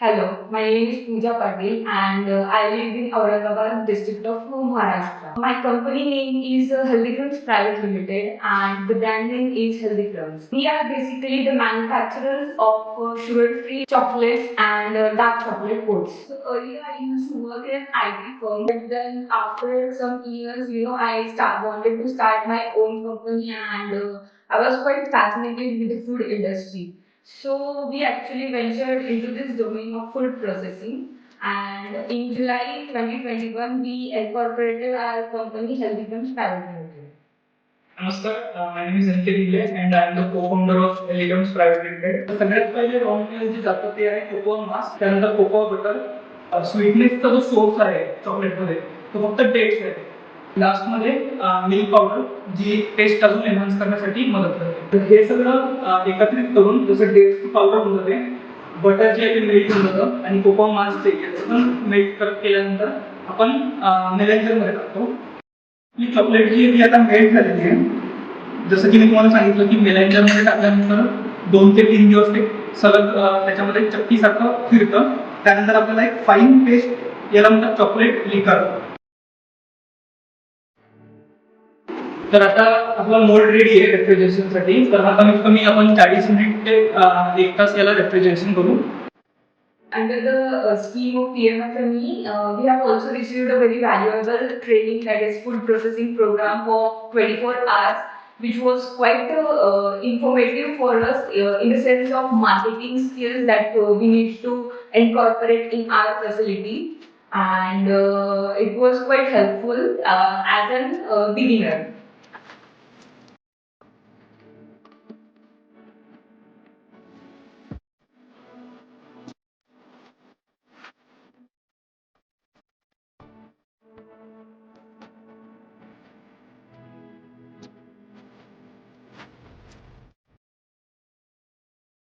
Hello, my name is Pooja Patil and uh, I live in Aurangabad district of Maharashtra. My company name is uh, Healthy Crumbs Private Limited and the brand name is Healthy Crumbs. We are basically the manufacturers of uh, sugar-free chocolates and uh, dark chocolate oats. So earlier I used to work in an IT firm but then after some years, you know, I start, wanted to start my own company and uh, I was quite fascinated with the food industry. So we actually ventured into this domain of food processing and in July 2021 we incorporated our company Healthy Crumbs Private Limited. नमस्कार माय name is Ankit Dile and I am the cofounder of एलिगम्स private limited सगळ्यात पहिले raw material जे जातं ते आहे cocoa मास त्यानंतर cocoa butter स्वीटनेसचा जो सोर्स आहे चॉकलेटमध्ये तो फक्त डेट्स आहे लास्टमध्ये मिल्क पावडर जी टेस्ट अजून एन्हान्स करण्यासाठी मदत करते. तर हे सगळं एकत्रित करून जसं डेट्स पावडर होऊन जाते बटर जे आहे ते मेल्ट होऊन जातं आणि कोकोआ मास जे याचं ते पण मेल्ट कर केल्यानंतर आपण मेलेंजरमध्ये टाकतो. ही चॉकलेट जी आहे ती आता मेल्ट झालेली आहे. जसं की मी तुम्हाला सांगितलं की मेलेंजरमध्ये टाकल्यानंतर दोन ते तीन दिवस ते सलग त्याच्यामध्ये चक्कीसारखं फिरतं. त्यानंतर आपल्याला एक फाईन पेस्ट याला म्हणतात चॉकलेट लिकर तर आता आपला मोड रेडी आहे रेफ्रिजरेशनसाठी तर हा कमीत कमी आपण चाळीस मिनिट ते एक तास याला रेफ्रिजरेशन करू Under the uh, scheme of PMFME, uh, we have also received a very valuable training that is food processing program for 24 hours, which was quite uh, uh, informative for us uh, in the sense of marketing skills that uh, we need to incorporate in our facility. And uh, it was quite helpful uh, as an uh, beginner.